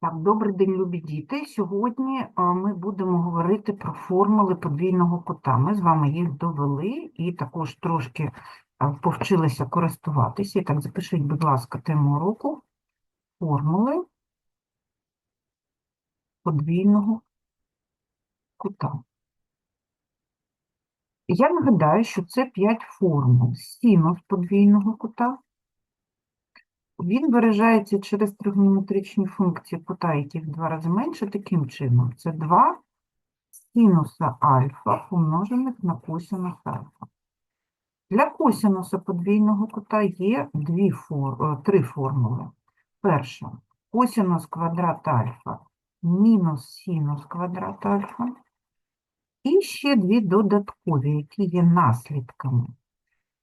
Так, добрий день, любі діти. Сьогодні е, ми будемо говорити про формули подвійного кута. Ми з вами їх довели і також трошки е, повчилися користуватися. І так, запишіть, будь ласка, тему уроку формули подвійного кута. Я нагадаю, що це 5 формул. Синус подвійного кута. Він виражається через тригонометричні функції кута, які в два рази менше, таким чином. Це 2 синуса альфа помножених на косинус альфа. Для косинуса подвійного кута є дві фор... е, три формули. Перша – косинус квадрат альфа мінус синус квадрат альфа. І ще дві додаткові, які є наслідками.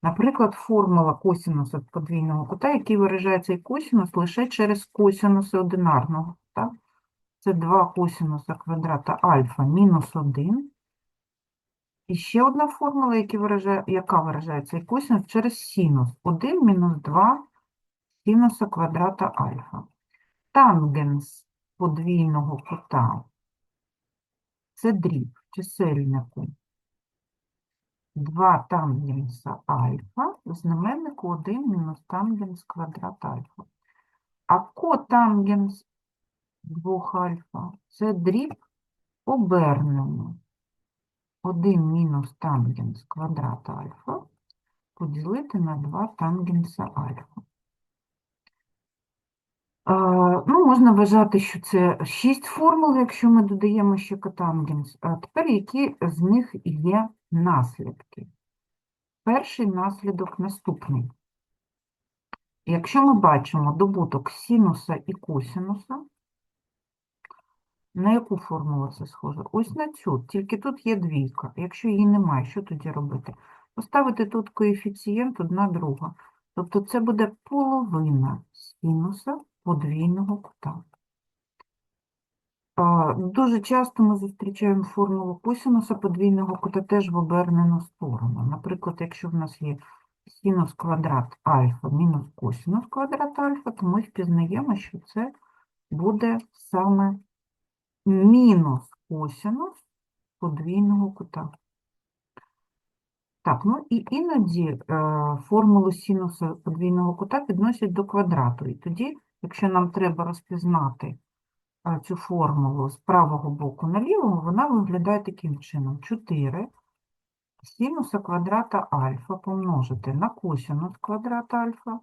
Наприклад, формула косинуса подвійного кута, який виражає цей косинус лише через косинуси одинарного кута. Це 2 косинуса квадрата альфа мінус 1. І ще одна формула, яка виражає, яка виражає цей косинус через синус. 1 мінус 2 синуса квадрата альфа. Тангенс подвійного кута – це дріб чисельнику 2 тангенса альфа, в знаменнику 1 мінус тангенс квадрат альфа. А котангенс 2 альфа – це дріб обернено. 1 мінус тангенс квадрат альфа поділити на 2 тангенса альфа. Ну, можна вважати, що це 6 формул, якщо ми додаємо ще котангенс. А тепер які з них є наслідки? Перший наслідок наступний. Якщо ми бачимо добуток синуса і косинуса, на яку формулу це схоже? Ось на цю, тільки тут є двійка. Якщо її немає, що тоді робити? Поставити тут коефіцієнт одна друга. Тобто це буде половина синуса подвійного кута. Дуже часто ми зустрічаємо формулу косинуса подвійного кута теж в обернену сторону. Наприклад, якщо в нас є синус квадрат альфа мінус косинус квадрат альфа, то ми впізнаємо, що це буде саме мінус косинус подвійного кута. Так, ну і іноді е, формулу синуса подвійного кута підносять до квадрату. І тоді, якщо нам треба розпізнати цю формулу з правого боку на лівому, вона виглядає таким чином. 4 синуса квадрата альфа помножити на косинус квадрата альфа.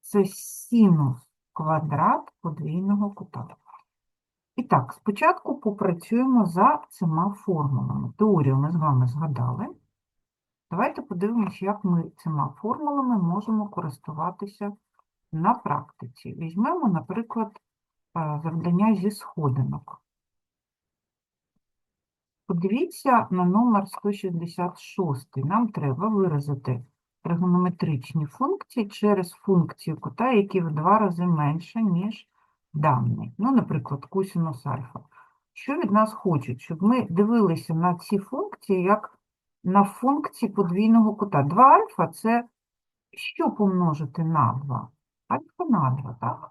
Це синус квадрат подвійного кута. І так, спочатку попрацюємо за цими формулами. Теорію ми з вами згадали. Давайте подивимося, як ми цими формулами можемо користуватися на практиці. Візьмемо, наприклад, е, завдання зі сходинок. Подивіться на номер 166. Нам треба виразити тригонометричні функції через функцію кута, які в два рази менше, ніж даний. Ну, наприклад, косинус альфа. Що від нас хочуть? Щоб ми дивилися на ці функції як на функції подвійного кута. 2 альфа – це що помножити на 2? Альфа на 2, так?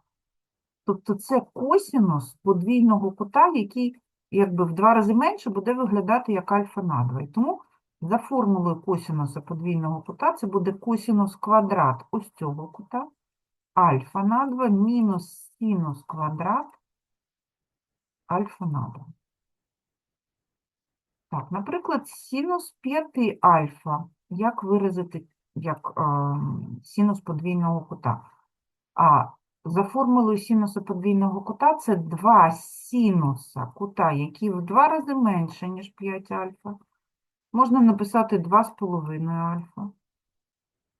Тобто це косинус подвійного кута, який якби в два рази менше буде виглядати як альфа на 2. І тому за формулою косинуса подвійного кута це буде косинус квадрат ось цього кута, альфа на 2 мінус синус квадрат альфа на 2. Так, наприклад, синус 5 альфа. Як виразити як е, синус подвійного кута? А за формулою синуса подвійного кута це 2 синуса кута, які в два рази менше, ніж 5 альфа. Можна написати 2,5 альфа.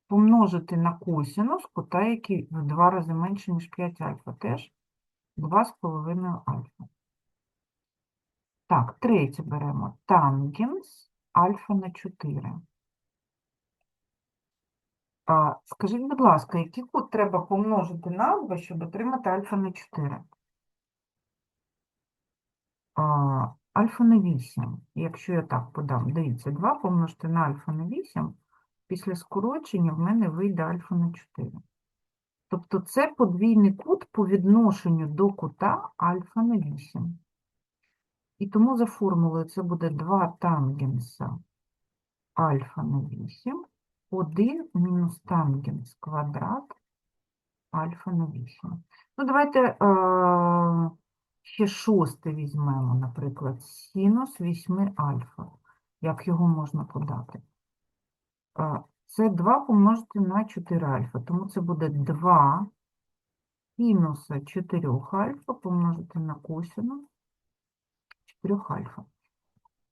Помножити на косинус кута, який в два рази менше, ніж 5 альфа. Теж 2,5 альфа. Так, третє беремо тангенс альфа на 4. А, скажіть, будь ласка, який кут треба помножити на 2, щоб отримати альфа на 4? А, альфа на 8. Якщо я так подам, дивіться, 2 помножити на альфа на 8, після скорочення в мене вийде альфа на 4. Тобто це подвійний кут по відношенню до кута альфа на 8. І тому за формулою це буде 2 тангенса альфа на 8, 1 мінус тангенс квадрат альфа на 8. Ну, давайте е, ще шосте візьмемо, наприклад, синус 8 альфа. Як його можна подати? Е, Це 2 помножити на 4 альфа, тому це буде 2 синуса 4 альфа помножити на косинус 4 альфа.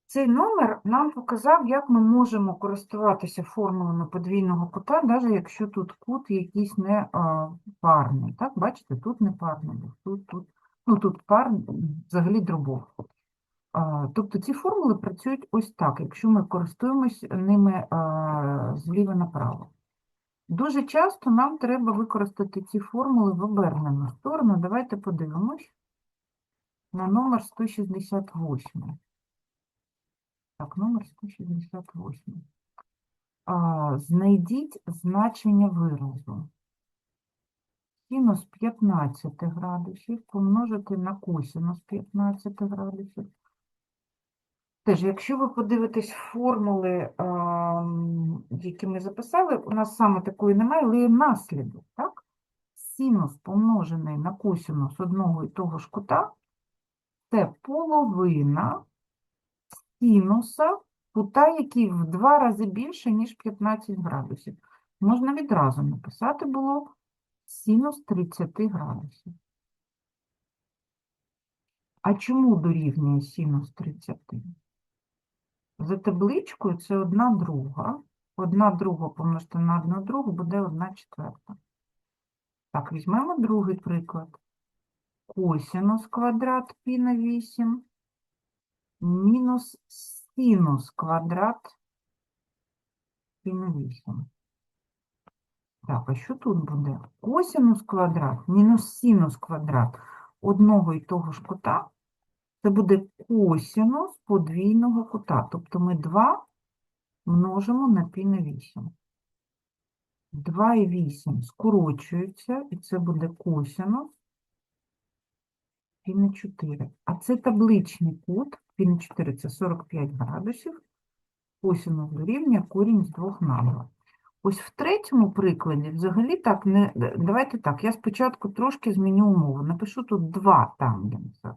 Цей номер нам показав, як ми можемо користуватися формулами подвійного кута, навіть якщо тут кут якийсь не парний. Так, бачите, тут не парний, тут, тут, ну, тут пар взагалі дробов. Тобто ці формули працюють ось так, якщо ми користуємось ними зліва направо. Дуже часто нам треба використати ці формули в обернену сторону. Давайте подивимось на номер 168. Так, номер 168. А, знайдіть значення виразу. Синус 15 градусів помножити на косинус 15 градусів. Теж, якщо ви подивитесь формули, які ми записали, у нас саме такої немає, але є наслідок, так? Синус помножений на косинус одного і того ж кута – це половина синуса кута, який в два рази більше, ніж 15 градусів. Можна відразу написати було синус 30 градусів. А чому дорівнює синус 30? За табличкою це одна друга. Одна друга помножити на одну другу буде одна четверта. Так, візьмемо другий приклад. Косинус квадрат пі на 8 мінус синус квадрат пі на 8. Так, а що тут буде? Косинус квадрат мінус синус квадрат одного і того ж кута. Це буде косинус подвійного кута. Тобто ми 2 множимо на пі на 8. 2 і 8 скорочуються, і це буде косинус пі на 4. А це табличний кут, пі 4 – це 45 градусів, косинус дорівнює корінь з 2 на 2. Ось в третьому прикладі взагалі так не... Давайте так, я спочатку трошки зміню умову. Напишу тут 2 тангенса,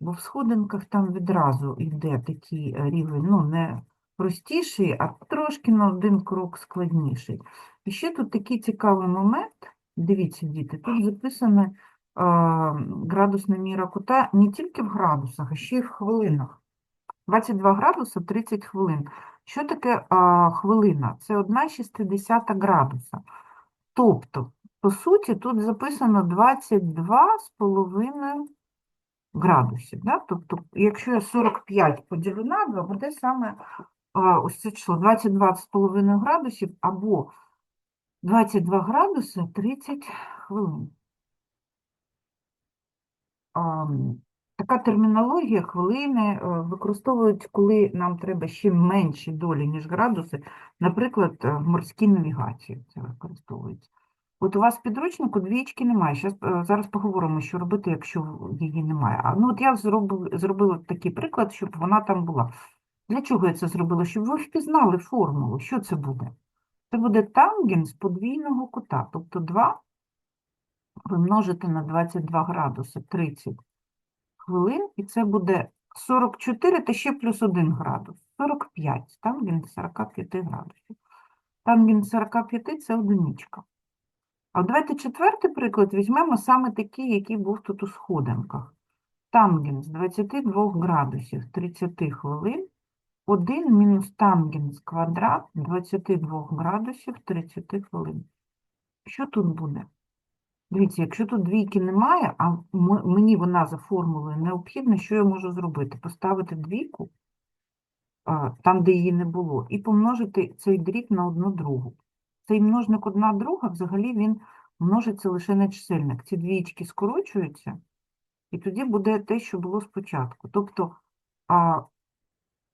бо в сходинках там відразу йде такий е, рівень, ну, не простіший, а трошки на один крок складніший. І ще тут такий цікавий момент. Дивіться, діти, тут записана градусна міра кута не тільки в градусах, а ще й в хвилинах. 22 градуси 30 хвилин. Що таке а, хвилина? Це 1,6 градуса. Тобто, по суті, тут записано 22,5 градусів. Да? Тобто, якщо я 45 поділю на 2, буде саме а, ось це число 22,5 градусів або 22 градуси 30 хвилин. Така термінологія хвилини е, використовують, коли нам треба ще менші долі, ніж градуси. Наприклад, е, в морській навігації це використовується. От у вас підручнику двічки немає. Щас, е, зараз поговоримо, що робити, якщо її немає. А, ну, от я зробив, зробила такий приклад, щоб вона там була. Для чого я це зробила? Щоб ви впізнали формулу. Що це буде? Це буде тангенс подвійного кута, тобто 2 ви множите на 22 градуси 30 хвилин, і це буде 44 та ще плюс 1 градус. 45, тангенс 45 градусів. Тангенс 45 – це одиничка. А давайте четвертий приклад візьмемо саме такий, який був тут у сходинках. Тангенс 22 градусів 30 хвилин, 1 мінус тангенс квадрат 22 градусів 30 хвилин. Що тут буде? Дивіться, якщо тут двійки немає, а мені вона за формулою необхідна, що я можу зробити? Поставити двійку там, де її не було, і помножити цей дріб на одну другу. Цей множник одна друга, взагалі він множиться лише на чисельник. Ці двічки скорочуються, і тоді буде те, що було спочатку. Тобто а,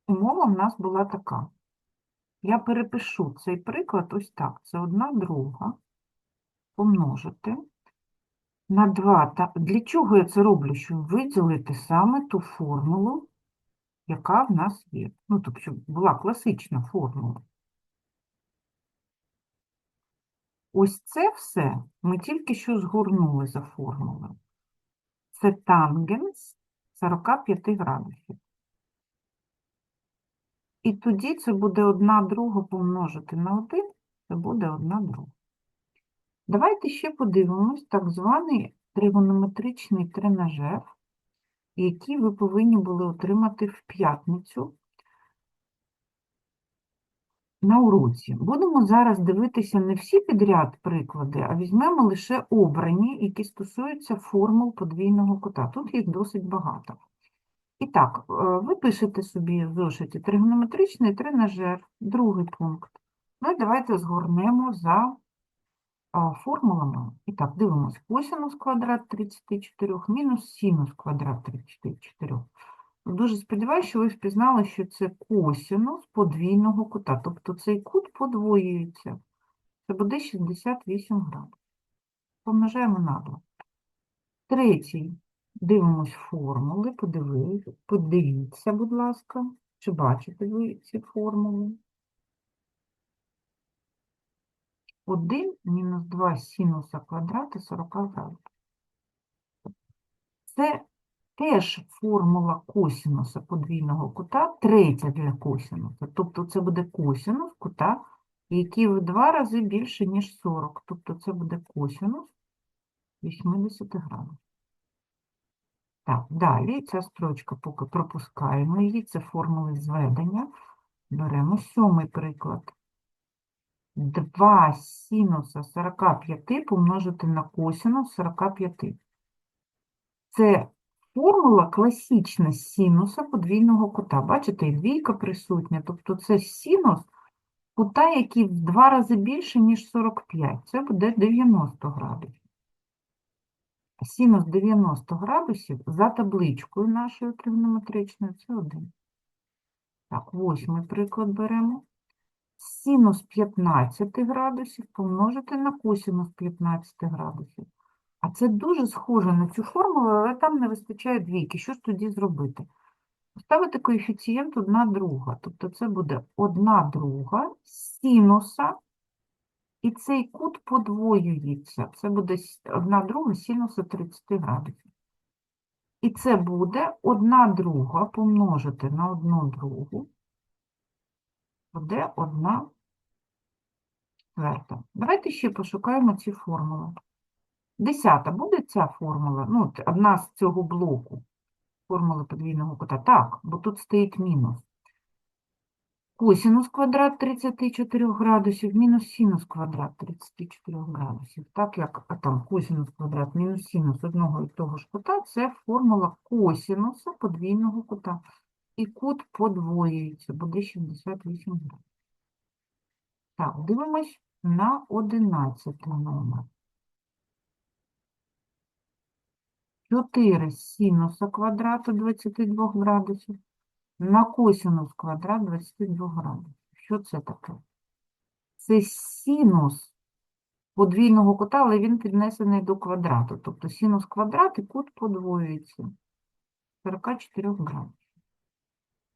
умова в нас була така. Я перепишу цей приклад ось так. Це одна друга помножити на 2. Та для чого я це роблю? Щоб виділити саме ту формулу, яка в нас є. Ну, тобто, щоб була класична формула. Ось це все ми тільки що згорнули за формулою. Це тангенс 45 градусів. І тоді це буде 1 друга помножити на 1, це буде 1 друга. Давайте ще подивимось так званий тригонометричний тренажер, який ви повинні були отримати в п'ятницю на уроці. Будемо зараз дивитися не всі підряд приклади, а візьмемо лише обрані, які стосуються формул подвійного кота. Тут їх досить багато. І так, е, ви пишете собі в зошиті тригонометричний тренажер, другий пункт. Ну і давайте згорнемо за формулами. І так, дивимось. Косинус квадрат 34 мінус синус квадрат 34. Дуже сподіваюся, що ви впізнали, що це косинус подвійного кута. Тобто цей кут подвоюється. Це буде 68 градусів. Помножаємо на 2. Третій. Дивимось формули, подивіться, будь ласка, чи бачите ви ці формули. 1 мінус 2 синуса квадрата 40 градусів. Це теж формула косинуса подвійного кута, третя для косинуса. Тобто це буде косинус кута, який в два рази більше, ніж 40. Тобто це буде косинус 80 градусів. Так, далі ця строчка поки пропускаємо її, це формули зведення. Беремо сьомий приклад. 2 синуса 45 помножити на косинус 45. Це формула класична синуса подвійного кута. Бачите, і двійка присутня. Тобто це синус кута, який в два рази більше, ніж 45. Це буде 90 градусів. Синус 90 градусів за табличкою нашою тригонометричною це 1. Так, восьмий приклад беремо. Синус 15 градусів помножити на косинус 15 градусів. А це дуже схоже на цю формулу, але там не вистачає двійки. Що ж тоді зробити? Поставити коефіцієнт 1 друга. Тобто це буде 1 друга синуса, і цей кут подвоюється. Це буде 1 друга синуса 30 градусів. І це буде 1 друга помножити на 1 другу. Буде 1 четверта. Давайте ще пошукаємо ці формули. Десята буде ця формула? Ну, одна з цього блоку формули подвійного кута. Так, бо тут стоїть мінус. Косинус квадрат 34 градусів мінус синус квадрат 34 градусів. Так як там косинус квадрат мінус синус одного і того ж кута, це формула косинуса подвійного кута. І кут подвоюється, буде 68 градусів. Так, дивимось на 11 номер. 4 синуса квадрату 22 градусів на косинус квадрат 22 градусів. Що це таке? Це синус подвійного кута, але він піднесений до квадрату. Тобто синус квадрат і кут подвоюється. 44 градусів.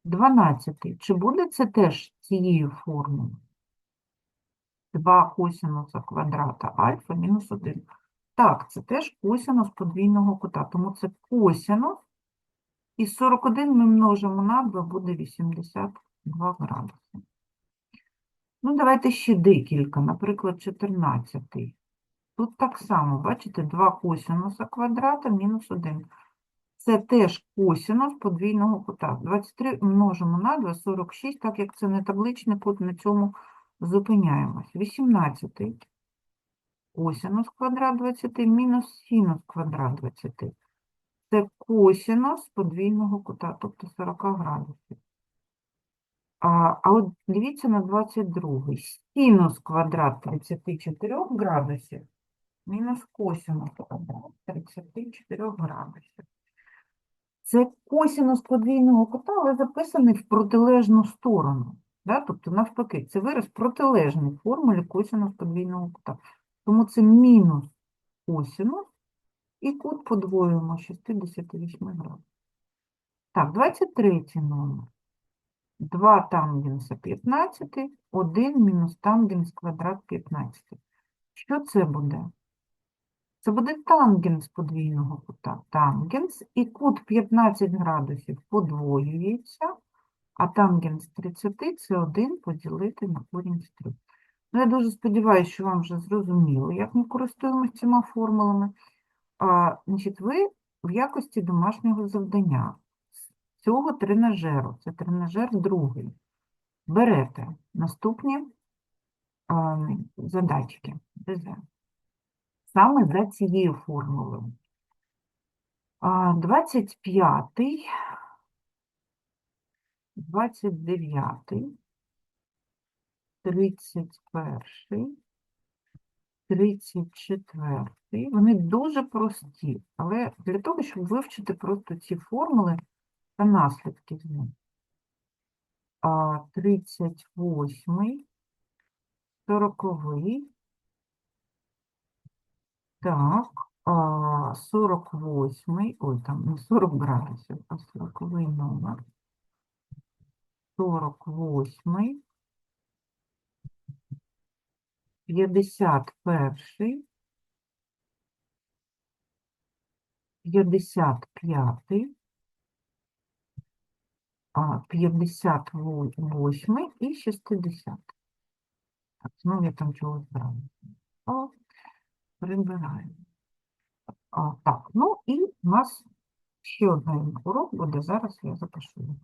12. Чи буде це теж цією формулою? 2 косинуса квадрата альфа мінус 1. Так, це теж косинус подвійного кута, тому це косинус, і 41 ми множимо на 2, буде 82 градуси. Ну, давайте ще декілька, наприклад, 14. Тут так само, бачите, 2 косинуса квадрата мінус 1. Це теж косинус подвійного кута. 23 множимо на 2, 46, так як це не табличний кут, на цьому зупиняємось. 18 косинус квадрат 20 мінус синус квадрат 20. Це косинус подвійного кута, тобто 40 градусів. А, а от дивіться на 22. Синус квадрат 34 градусів мінус косинус квадрат 34 градусів. Це косинус подвійного кута, але записаний в протилежну сторону. Да? Тобто, навпаки, це вираз протилежний формулі косинус подвійного кута. Тому це мінус косинус і кут подвоюємо 68 градусів. Так, 23 номер. 2 тангенса 15, 1 мінус тангенс квадрат 15. Що це буде? Це буде тангенс подвійного кута. Тангенс і кут 15 градусів подвоюється, а тангенс 30 – це 1 поділити на корінь з 3. Ну, я дуже сподіваюся, що вам вже зрозуміло, як ми користуємося цими формулами. А, значить, ви в якості домашнього завдання з цього тренажеру, це тренажер другий, берете наступні а, задачки. ДЗ. Саме за цією формулою. А, 25, 29, 31, 34. Вони дуже прості, але для того, щоб вивчити просто ці формули та наслідки з них. А, 38, 40, так, а, 48, ой, там не 40 градусів, а 40 номер. 48, 51, 55, а, 58 і 60. Так, знову я там чогось брала. Прибираємо. А, так, ну і у нас ще один урок буде, зараз я запишу.